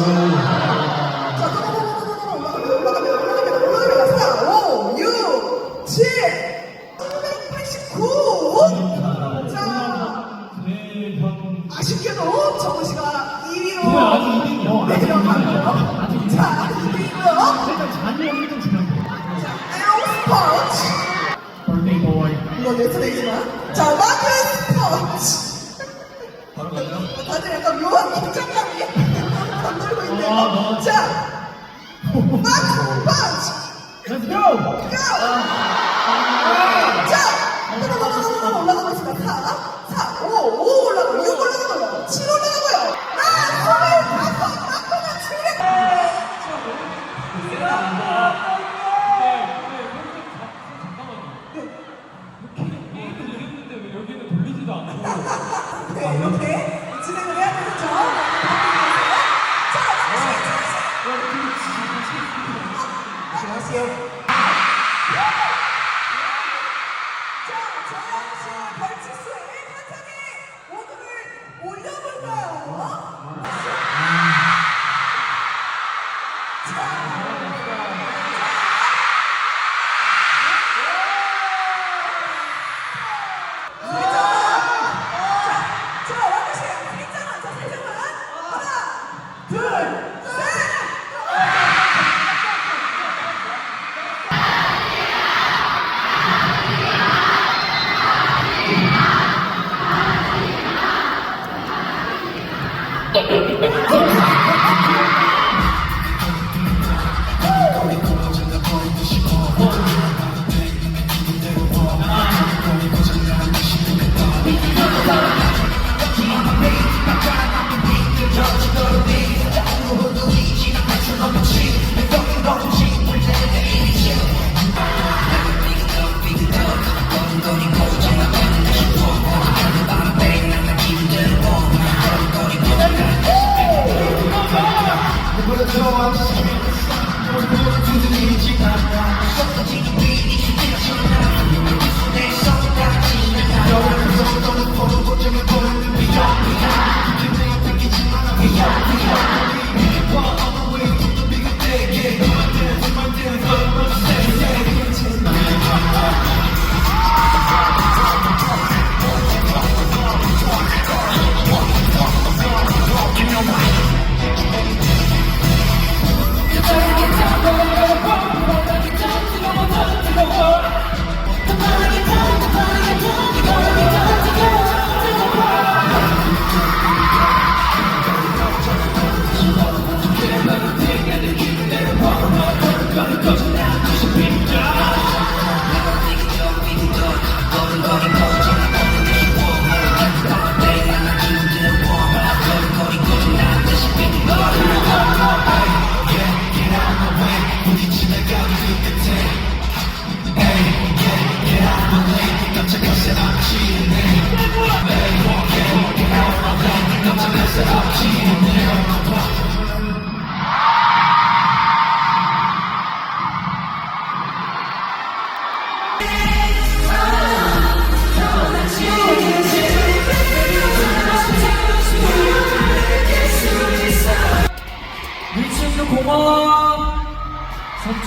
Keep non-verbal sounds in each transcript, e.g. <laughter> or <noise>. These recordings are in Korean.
Oh. Vamos lá!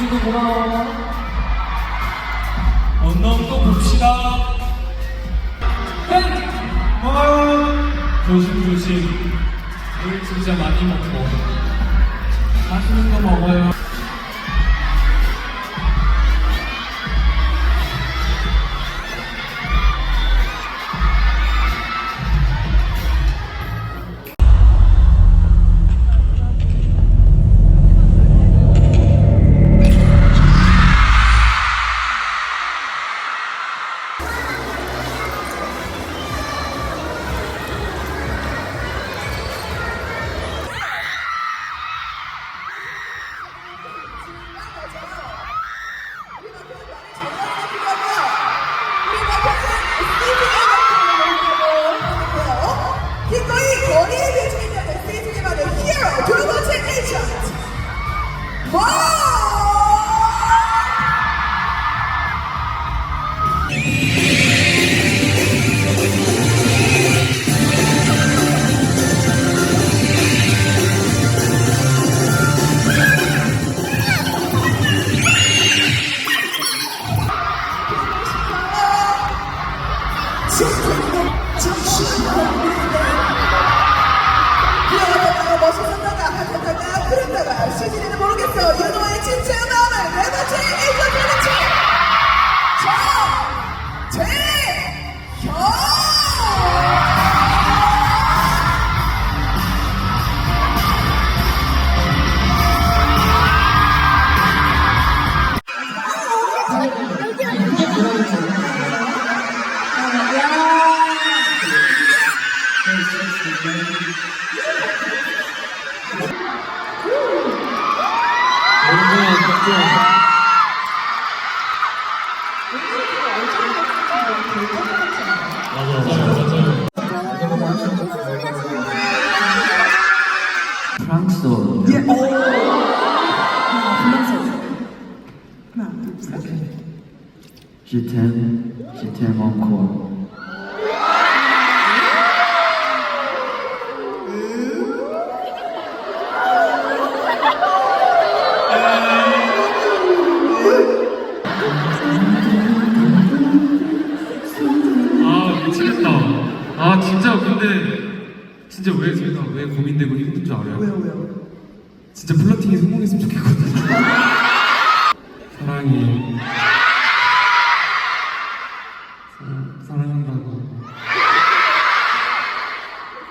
친구 고마워. 언놈 또 봅시다. 고마워. 조심조심. 물 진짜 많이 먹고. 맛있는 거 먹어요. 프랑스어. 예, 오. 하나, 둘, 셋. 지템, 지템 원 진짜 플러팅이 성공했으면 좋겠거든요. 사랑해. 사, 사랑한다고.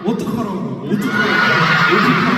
어떡하라고? 어떡하라고? 어떡하라고?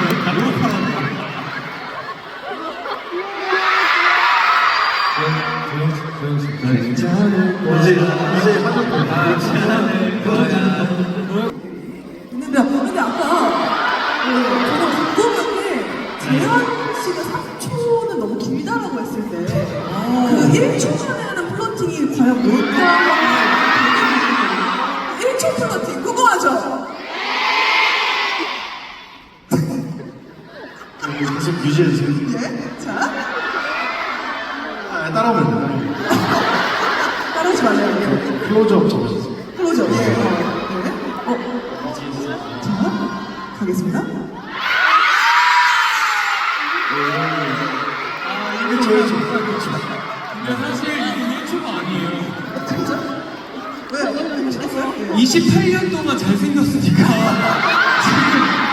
근데 사실 이게 1초가 아니에요. 진짜? 왜요? 재밌었어요? 예. 28년 동안 잘생겼으니까 지금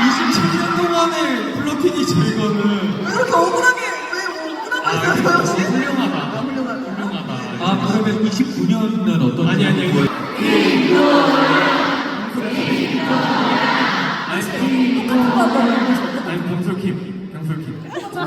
27년 동안의 플러팅이 죠 이거는 왜 이렇게 억울하게, 왜 억울한 거 있어요, 혹시? 훌륭하다. 아, 훌륭하다. 훌륭하다. 아 그러면 29년은 어떤? 아니 아니 아니. 아니 병솔킴 병솔킴 자,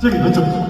저기 왼쪽.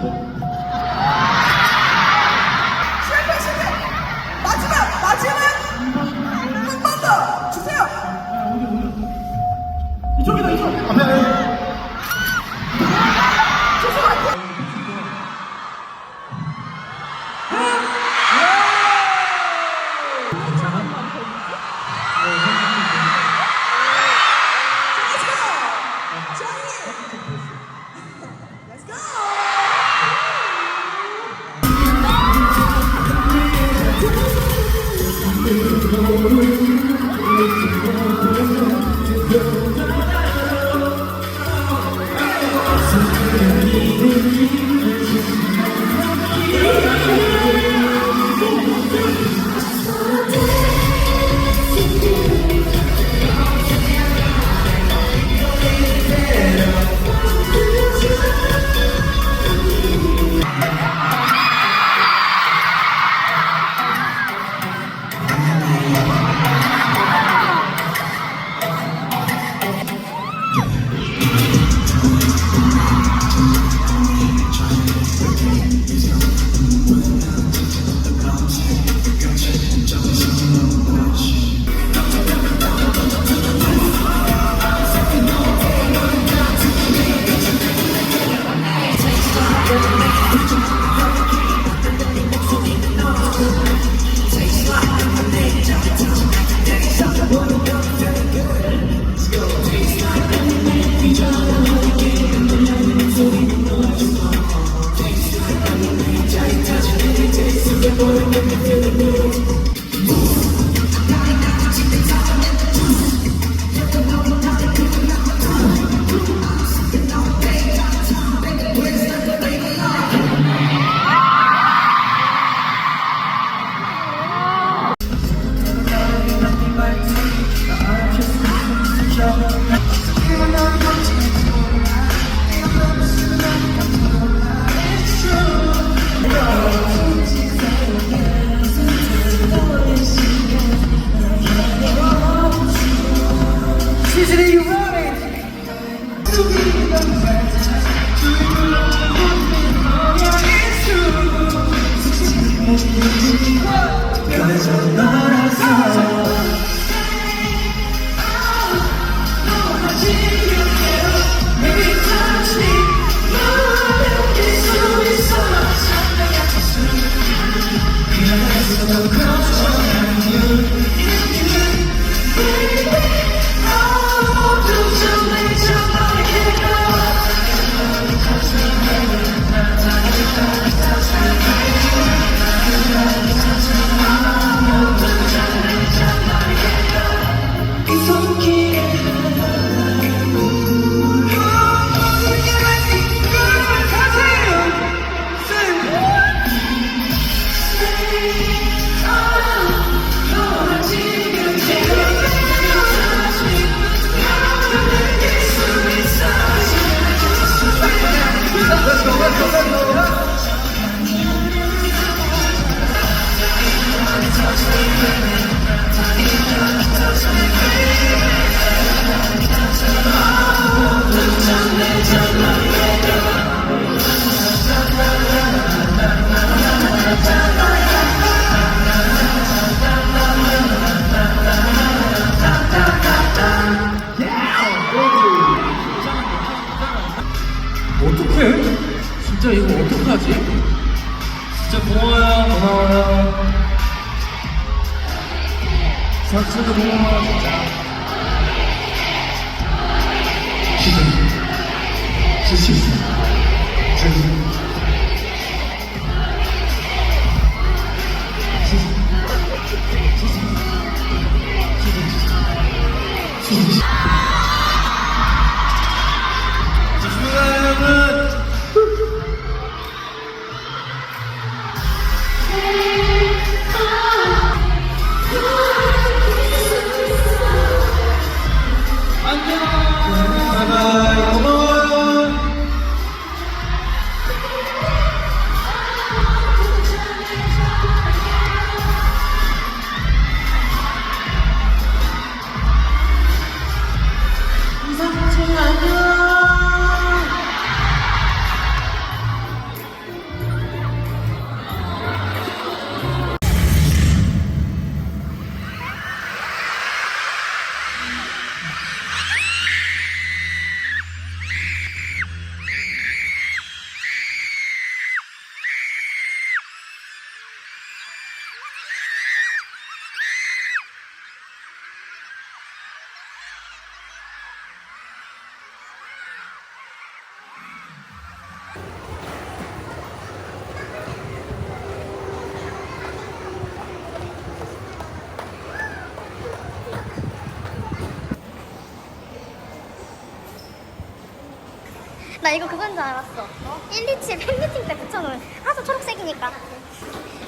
나 이거 그건 줄 알았어. 127 팬미팅 때 붙여놓은 하도 초록색이니까.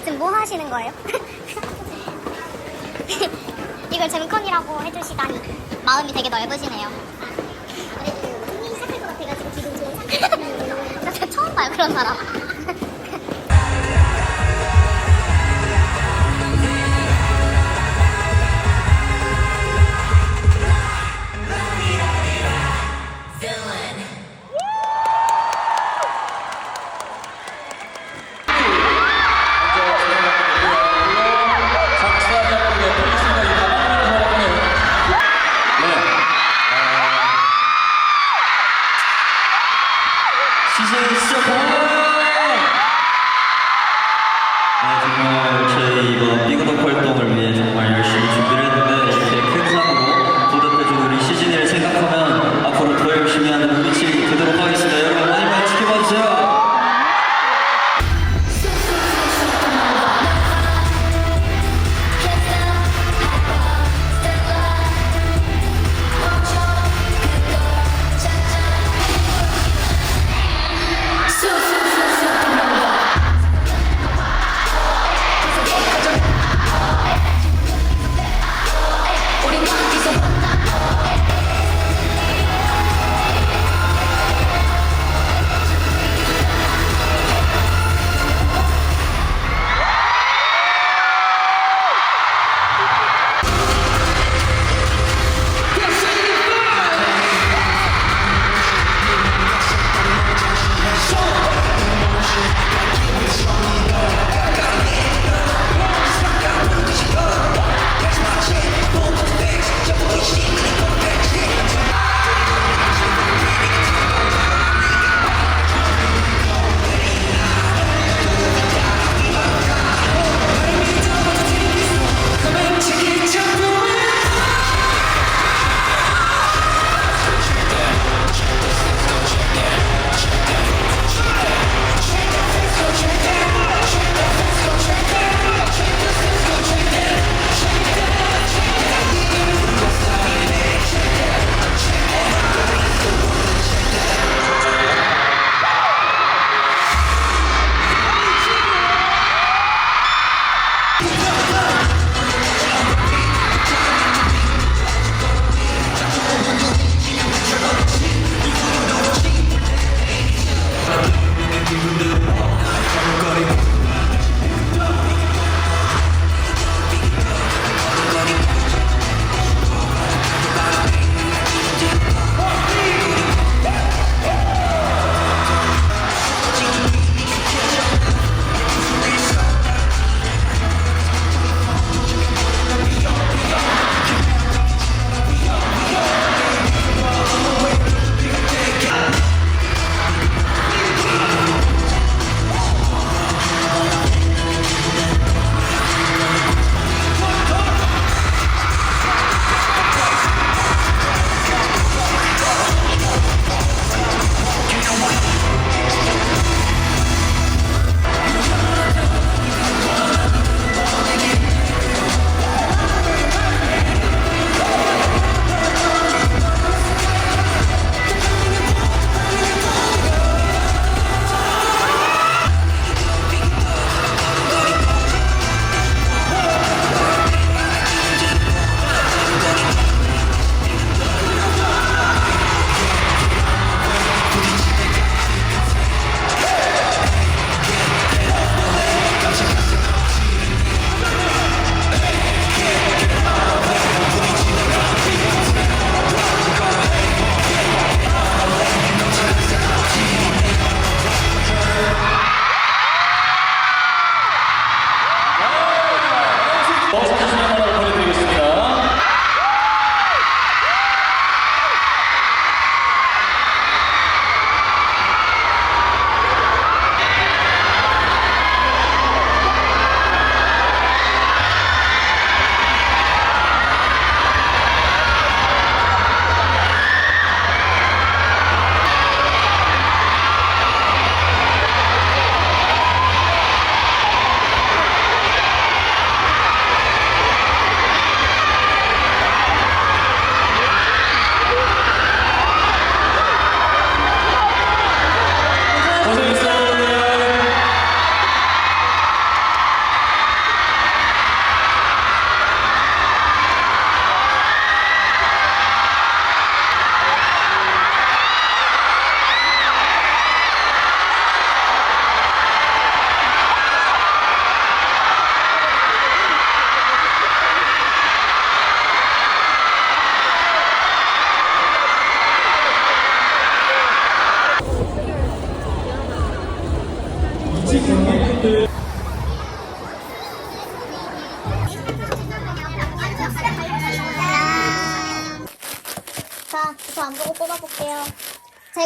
지금 뭐 하시는 거예요? <laughs> 이걸 잼컨이라고 해주시다니 마음이 되게 넓으시네요. 그래도 생일 시작할 것 같아가지고 기분 좋은 상태. 나 처음 봐요 그런 사람.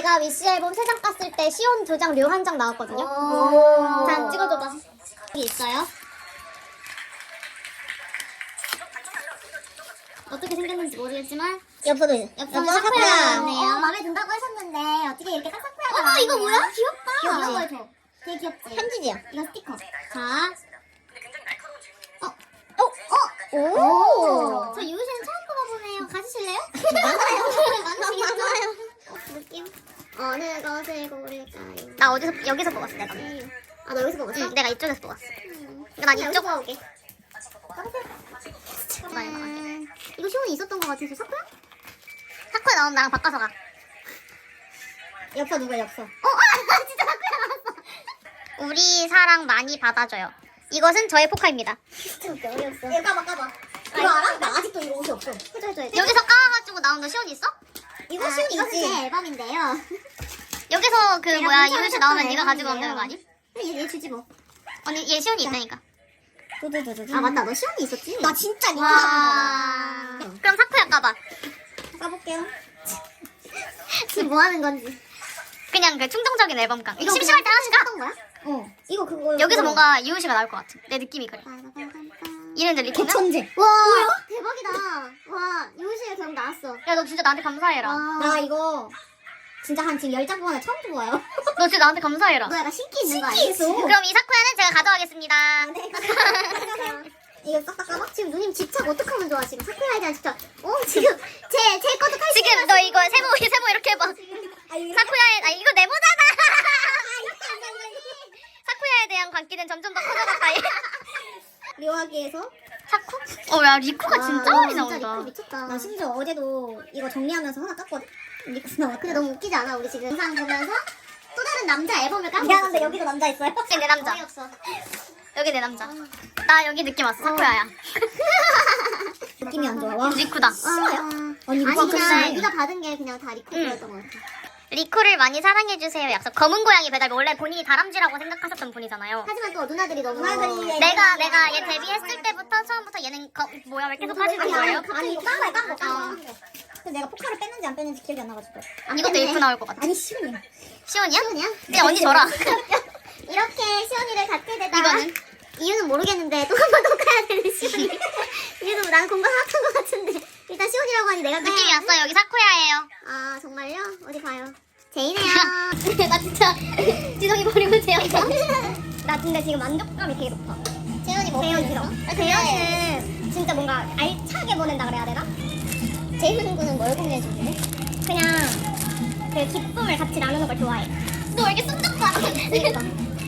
제가 위시 앨범 3장 깠을 때 시온 2장, 류 한 장 나왔거든요. 자, 찍어줘봐. 여기 있어요. 어떻게 생겼는지 모르겠지만 엽서도 엽서는 사쿠라네요. 어, 마음에 든다고 하셨는데 어떻게 이렇게 딱 사쿠라가 어머 이거 뭐야? 귀엽다. 귀여운 거 줘. 되게 귀엽지? 편지지야. 이거 스티커. 자. 어, 어, 어, 오. 저 유우 씨는 처음 뽑아보네요. 가지실래요? <laughs> <laughs> 많아요. 어, 느낌. 어느 것을 고를까요? 나 어디서 여기서 뽑았어 내가. 아, 너 여기서 뽑았어? 응, 내가 이쪽에서 뽑았어. 그러니까 난 이쪽 뽑아볼게. 음, 이거 시온이 있었던 것 같아서 사쿠야? 사쿠야 나온 나랑 바꿔서 가. 엽서 누구야 엽서? 어, 아, <laughs> 진짜 사쿠야 나왔어. 우리 사랑 많이 받아줘요. 이것은 저의 포카입니다. 진짜 웃겨 어이없어. 이거 까봐 까봐. 이거 알아? 나 아직도 이거 옷이 없어. 해줘 해줘. 여기서 까가지고 나온 너 시온 있어? 이거 시온 있지. 이것은 제 앨범인데요. <laughs> 여기서 그 뭐야 이효씨 나오면 네가 가지고 되는 거 아니? 얘, 얘 주지 뭐. 언니 얘 시온이 있다니까. 아 맞다 너 시온이 있었지? 나 진짜 와. 그럼 사쿠야 까봐. 까볼게요. <laughs> 지금 뭐 하는 건지. 그냥 그 충동적인 앨범감. 이거 심심할 때 하나씩 까. 거야? 어. 이거 그거. 여기서 뭔가 이효 씨가 나올 것 같아. 내 느낌이 그래. 이름 들 리코면? 천재. 와. 대박이다. 와, 씨가 결국 나왔어. 야 너 진짜 나한테 감사해라. 나 이거 진짜 한 지금 열장 동안에 처음 보고 와요. <laughs> 너 진짜 나한테 감사해라. 너 약간 신기 있는 거 아니야? 그럼 이 사쿠야는 제가 가져가겠습니다. 이거 싹다 까봐? 지금 누님 집착 어떡하면 좋아 지금 사쿠야에 대한 집착 어 지금 제, 제 것도 칼 지금 너 이거 세모 세모 이렇게 해봐. 사쿠야에 아 이거 네모잖아. 사쿠야에 대한 관계는 점점 더 커져갔다. 얘. 묘하기에서 사쿠? 어 야 리코가 진짜 와, 많이 진짜 나온다. 리코 미쳤다 나 심지어 어제도 이거 정리하면서 하나 깠거든? 리코 나왔 근데 너무 웃기지 않아 우리 지금 영상 보면서 또 다른 남자 앨범을 까고 미안한데 여기도 남자 있어요? 여기 내 남자. 어이없어 여기 내 남자. 나 여기 느낌 왔어. 사쿠야야. <laughs> 느낌이 안 좋아 와 리쿠다. 싫어요? 언니 아니 그냥. 네가 받은 게 그냥 다 리코였던 것 같아 리코를 많이 사랑해주세요. 약속. 검은 고양이 배달 원래 본인이 다람쥐라고 생각하셨던 분이잖아요. 하지만 또 누나들이 너무 누나들이 내가 내가 얘 데뷔했을 때부터 처음부터 얘는 거, 뭐야 왜 계속 하시는 거예요? 아니 이거 깐 거야 깐 거, 깐 어. 거. 그래서 내가 포카를 뺐는지 안 뺐는지 기억이 안 나가지고 이것도 일프 나올 것 같아. 아니 시온이야 시온이야? 시온이야? 그냥 언니 <laughs> 줘라. 이렇게 시온이를 갖게 되다 이거는? 이유는 모르겠는데 또 한번더 가야 되는 시온이 <laughs> 이유는 난 공부 생각한 것 같은데 일단 시온이라고 하니 내가 느낌이 까야 왔어. 여기 사쿠야예요. 아 정말요? 어디 봐요 <laughs> 제이네요 <laughs> 나 진짜 지성이 버리고 재현다 나 근데 지금 만족감이 되게 높아 재현이 뭐 재현이 싫어? 재현이는 진짜 뭔가 알차게 보낸다 그래야 되나? 재현 군은 뭘 공유해주는데? 그냥 그 기쁨을 같이 나누는 걸 좋아해 너왜 이렇게 쑥쑥 봐?